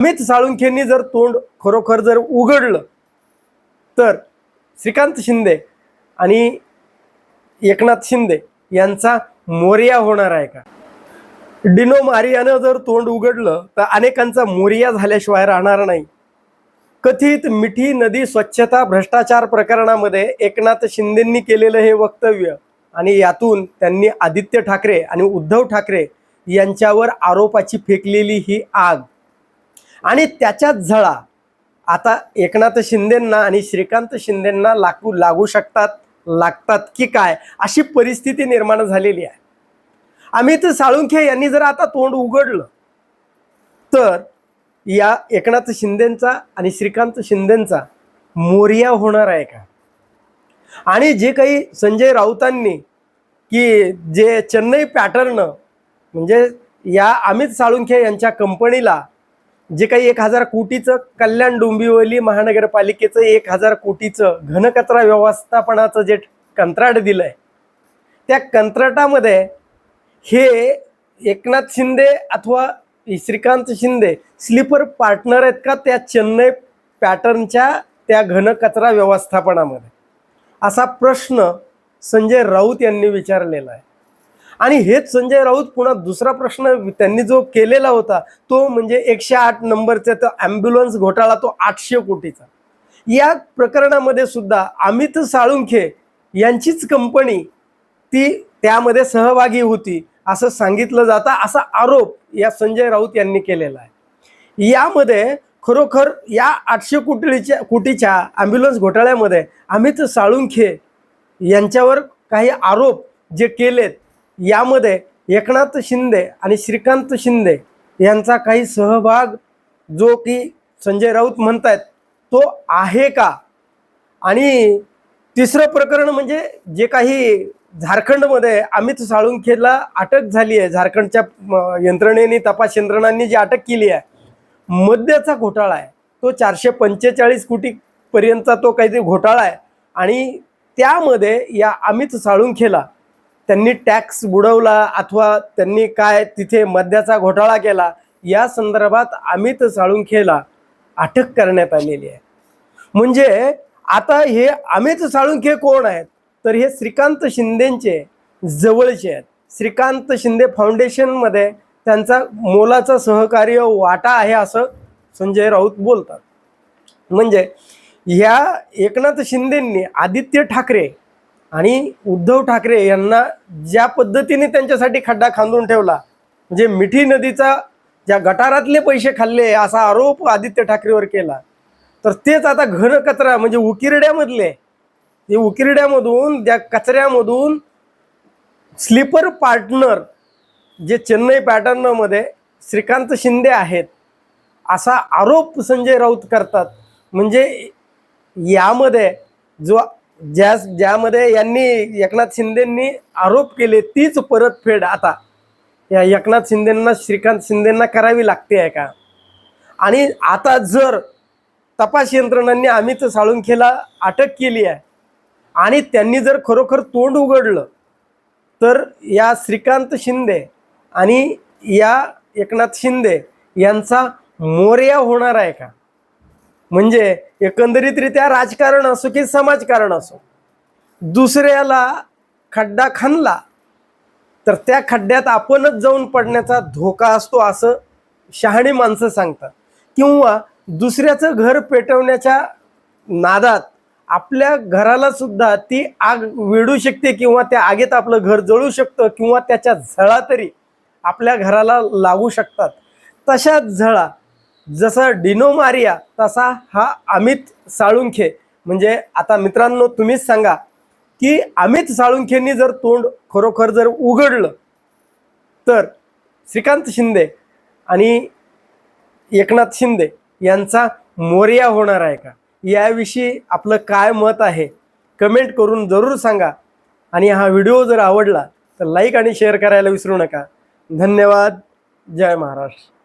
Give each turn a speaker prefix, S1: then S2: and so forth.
S1: अमित साळुंखेंनी जर तोंड खरोखर जर उघडलं तर श्रीकांत शिंदे आणि एकनाथ शिंदे यांचा मोरिया होणार आहे का? डिनो मारियानं जर तोंड उघडलं तर अनेकांचा मोरिया झाल्याशिवाय राहणार नाही. कथित मिठी नदी स्वच्छता भ्रष्टाचार प्रकरणामध्ये एकनाथ शिंदेंनी केलेलं हे वक्तव्य आणि यातून त्यांनी आदित्य ठाकरे आणि उद्धव ठाकरे यांच्यावर आरोपाची फेकलेली ही आग. आणि त्याच्यात झळा. आता एकनाथ शिंदेंना आणि श्रीकांत शिंदेंना लागू लागू शकतात लागतात की काय? अशी परिस्थिती निर्माण झालेली आहे. अमित साळुंखे यांनी जर आता तोंड उघडलं तर या एकनाथ शिंदेंचा आणि श्रीकांत शिंदेंचा मोरिया होणार आहे का? आणि जे काही संजय राऊतांनी की जे चेन्नई पॅटर्न म्हणजे या अमित साळुंखे यांच्या कंपनीला जे काही एक हजार कोटीचं कल्याण डोंबिवली महानगरपालिकेचं एक हजार कोटीचं घनकचरा व्यवस्थापनाचं जे कंत्राट दिलं आहे त्या कंत्राटामध्ये हे एकनाथ शिंदे अथवा श्रीकांत शिंदे स्लीपर पार्टनर आहेत का त्या चेन्नई पॅटर्नच्या त्या घनकचरा व्यवस्थापनामध्ये? असा प्रश्न संजय राऊत यांनी विचारलेला आहे. आणि हेच संजय राऊत पुन्हा दुसरा प्रश्न त्यांनी जो केलेला होता तो म्हणजे एकशे आठ नंबरचा तो ॲम्ब्युलन्स घोटाळा तो आठशे कोटीचा. या प्रकरणामध्ये सुद्धा अमित साळुंखे यांचीच कंपनी ती त्यामध्ये सहभागी होती असं सांगितलं जातं असा आरोप या संजय राऊत यांनी केलेला आहे. यामध्ये खरोखर या आठशे कोटीच्या कोटीच्या ॲम्ब्युलन्स घोटाळ्यामध्ये अमित साळुंखे यांच्यावर काही आरोप जे केलेत यामध्ये एकनाथ शिंदे आणि श्रीकांत शिंदे यांचा काही सहभाग जो की संजय राऊत म्हणत आहेत तो आहे का? आणि तिसरं प्रकरण म्हणजे जे काही झारखंडमध्ये अमित साळुंखेला अटक झाली आहे झारखंडच्या यंत्रणेने तपास यंत्रणांनी जी अटक केली आहे मद्याचा घोटाळा आहे. तो चारशे पंचेचाळीस कोटीपर्यंतचा तो काहीतरी घोटाळा आहे. आणि त्यामध्ये या अमित साळुंखेला त्यांनी टॅक्स बुडवला अथवा त्यांनी काय तिथे मद्याचा घोटाळा केला या संदर्भात अमित साळुंखेला अटक करण्यात आलेली आहे. म्हणजे आता हे अमित साळुंखे कोण आहेत? तर हे श्रीकांत शिंदेचे जवळचे आहेत. श्रीकांत शिंदे फाउंडेशनमध्ये त्यांचा मोलाचा सहकार्य वाटा आहे असं संजय राऊत बोलतात. म्हणजे ह्या एकनाथ शिंदेंनी आदित्य ठाकरे आणि उद्धव ठाकरे यांना ज्या पद्धतीने त्यांच्यासाठी खड्डा खांदून ठेवला म्हणजे मिठी नदीचा ज्या गटारातले पैसे खाल्ले असा आरोप आदित्य ठाकरेवर केला तर तेच आता घन कचरा म्हणजे उकिरड्यामधले ते उकिरड्यामधून त्या कचऱ्यामधून स्लीपर पार्टनर जे चेन्नई पॅटर्नमध्ये श्रीकांत शिंदे आहेत असा आरोप संजय राऊत करतात. म्हणजे यामध्ये जो ज्या ज्यामध्ये यांनी एकनाथ शिंदेंनी आरोप केले तीच परतफेड आता. या एकनाथ शिंदेंना श्रीकांत शिंदेंना करावी लागते आहे का? आणि आता जर तपास यंत्रणांनी अमित साळुंखेला अटक केली आहे आणि त्यांनी जर खरोखर तोंड उघडलं तर या श्रीकांत शिंदे आणि या एकनाथ शिंदे यांचा मोर्या होणार आहे का? म्हणजे एकंदरीतरित्या राजकारण असो की समाजकारण असो दुसऱ्याला खड्डा खणला तर त्या खड्ड्यात आपणच जाऊन पडण्याचा धोका असतो असं शहाणी माणसं सांगतात. किंवा दुसऱ्याचं घर पेटवण्याच्या नादात आपल्या घराला सुद्धा ती आग विडू शकते किंवा त्या आगीत आपलं घर जळू शकतं किंवा त्याच्या झळा तरी आपल्या घराला लागू शकतात. तशाच झळा जसा डिनो मारिया तसा हा अमित साळुंखे. म्हणजे आता मित्रांनो तुम्हीच सांगा की अमित साळुंखेंनी जर तोंड खरोखर जर उघडलं तर श्रीकांत शिंदे आणि एकनाथ शिंदे यांचा मोर्या होणार आहे का? याविषयी आपलं काय मत आहे? कमेंट करून जरूर सांगा. आणि हा व्हिडिओ जर आवडला तर लाईक आणि शेअर करायला विसरू नका. धन्यवाद. जय महाराष्ट्र.